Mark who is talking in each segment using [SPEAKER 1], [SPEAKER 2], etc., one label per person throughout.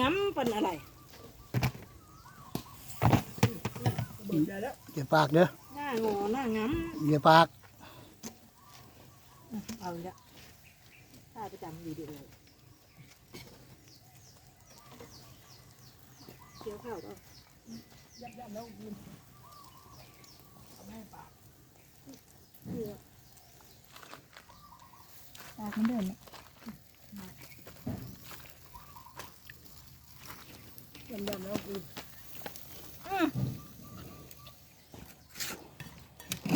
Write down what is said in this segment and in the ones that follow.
[SPEAKER 1] ง้ำเป็นอะไร
[SPEAKER 2] เบิดได้แล้ว
[SPEAKER 3] เดี๋ยวปากเด้อ
[SPEAKER 1] หน้างอหน้าง้
[SPEAKER 3] เดี๋ยวปากำ
[SPEAKER 1] เอาละถ้าประจำดีดีเลยเกี่ยวข้าวต่อ
[SPEAKER 2] ยับยับแล้วกินทำให้ปาก
[SPEAKER 1] ตาคนเดินเนี่ย
[SPEAKER 2] ยับยับแล้วกิน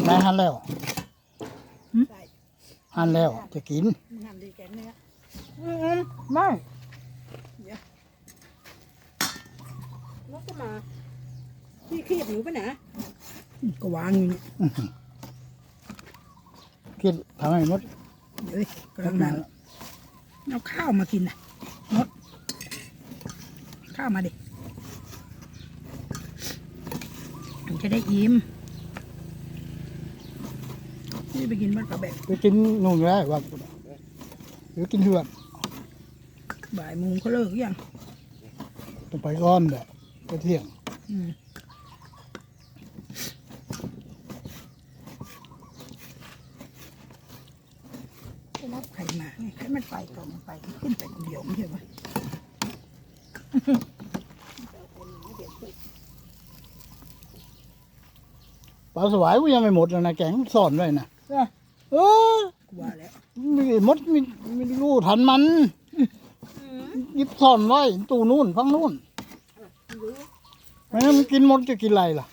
[SPEAKER 3] ได้หันแล้ว
[SPEAKER 2] ใส่
[SPEAKER 3] หันแล้วจะกิน
[SPEAKER 2] ทำดีแกเนื้อ
[SPEAKER 1] อืมไม่นกก็มาพี่เครียดหนูปะนะ
[SPEAKER 2] ก็วางอยู่นี่
[SPEAKER 3] คิดทำให้หมด
[SPEAKER 2] เอ้ยกำลังดังเอาข้าวมากินนะมดข้าวมาดิ มันจะได้อิ่มนี่ไปกินบ้านกระแบก
[SPEAKER 3] ไปกินนู่นได้ว่าหรือกินเหือด
[SPEAKER 2] บ่ายโมงเขาเลิกหรือยัง
[SPEAKER 3] ต้องไปก้อนแบบไปเที่ยง
[SPEAKER 2] อืมไปรับใครมาไงใครมันไปก่อนมันไป ขึ้นไปคนเดียวไม่ใช่ไหม
[SPEAKER 3] ปลาสวายกูยังไม่หมดเลยนะแกงสอนไว้นะเออ
[SPEAKER 2] กูว่าแล้ว
[SPEAKER 3] มีมดมีมีรู้ทันมันหยิบสอนไว้ตู้นู่นฟังนู่นไม่งั้นมันกินหมดจะกินอะไรล่ะ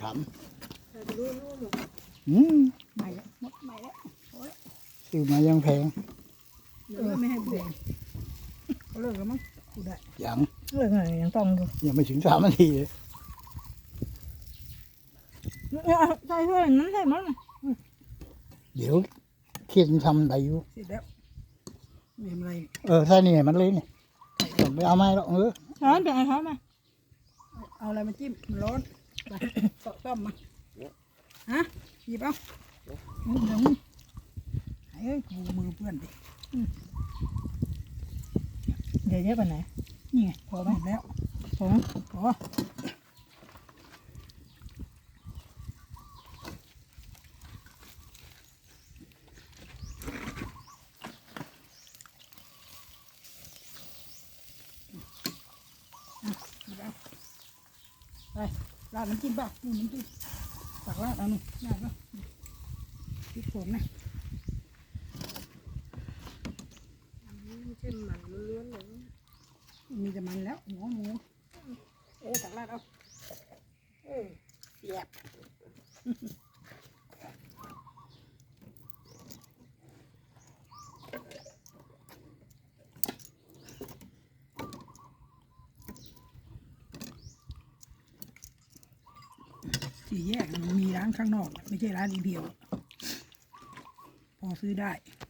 [SPEAKER 3] ถามอืม
[SPEAKER 2] ไม่แล้วหมดไม่แล้ว
[SPEAKER 3] ซื้อมายังแพง
[SPEAKER 2] เออไม่ให้แบ่งเขาเลิกแล้วมั้งกูได้
[SPEAKER 3] ยัง
[SPEAKER 2] เลิกอะไรยังต้องดู
[SPEAKER 3] ยังไม่ถึงสามนาทีเลย
[SPEAKER 1] ใช่เพื่อนนั้นใช่มั้ง
[SPEAKER 3] เดี๋ยวเคียนทำได้อยู่
[SPEAKER 2] เสร็จแล้วไม่ทำอะไร
[SPEAKER 3] เออใช่นี่ให้มันเลยนี่ผมไม่เอาไม้หรอกเออ
[SPEAKER 1] ช้อนเป็นไงช้อนมา
[SPEAKER 2] เอาอะไรมาจิ้มมันร้อนไปเสาะต้อมมาฮะหยิบเอาเดี๋ยวมึงเฮ้ยกูมือเปื้อนดิ
[SPEAKER 1] เดี๋ยวเยอะไปไหน
[SPEAKER 2] นี่ไงพอไหมแล้ว
[SPEAKER 1] ผม
[SPEAKER 2] พออะหยิบเอา ไปราดน้ำจิ้มเปล่านี่น้ำจิ้มตักราดเอาหนึ่งราดเปล่าพริกผงนะ
[SPEAKER 1] ไม่ใช่มันล้วนๆเลย
[SPEAKER 2] มีแต่มันแล้วหัวหมูเออตักราดเอาเออเสียบ สี่แยกมันมีร้านข้างนอก ไม่ใช่ร้านอีเดียว พอซื้อได้